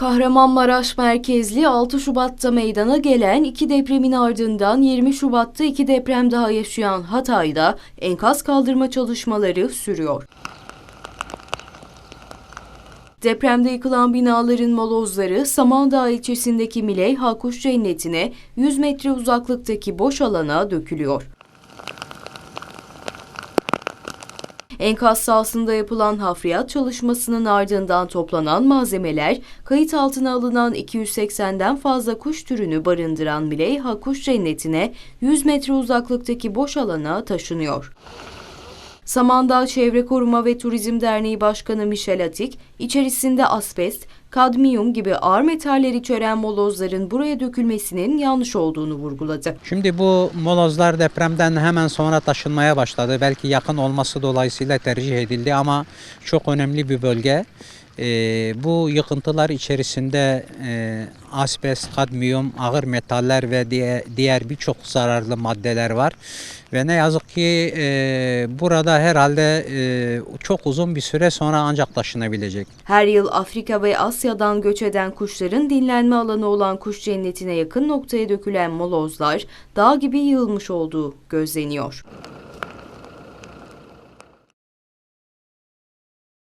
Kahramanmaraş merkezli 6 Şubat'ta meydana gelen iki depremin ardından 20 Şubat'ta iki deprem daha yaşayan Hatay'da enkaz kaldırma çalışmaları sürüyor. Depremde yıkılan binaların molozları Samandağ ilçesindeki Mileyha Kuş Cenneti'ne 100 metre uzaklıktaki boş alana dökülüyor. Enkaz sahasında yapılan hafriyat çalışmasının ardından toplanan malzemeler, kayıt altına alınan 280'den fazla kuş türünü barındıran Mileyha Kuş Cenneti'ne 100 metre uzaklıktaki boş alana taşınıyor. Samandağ Çevre Koruma ve Turizm Derneği Başkanı Michel Atik, içerisinde asbest, kadmiyum gibi ağır metaller içeren molozların buraya dökülmesinin yanlış olduğunu vurguladı. Şimdi bu molozlar depremden hemen sonra taşınmaya başladı. Belki yakın olması dolayısıyla tercih edildi ama çok önemli bir bölge. Ee, bu yıkıntılar içerisinde e, asbest, kadmiyum, ağır metaller ve diğer, diğer birçok zararlı maddeler var. Ve ne yazık ki e, burada herhalde e, çok uzun bir süre sonra ancak taşınabilecek. Her yıl Afrika ve Asya'dan göç eden kuşların dinlenme alanı olan kuş cennetine yakın noktaya dökülen molozlar dağ gibi yığılmış olduğu gözleniyor.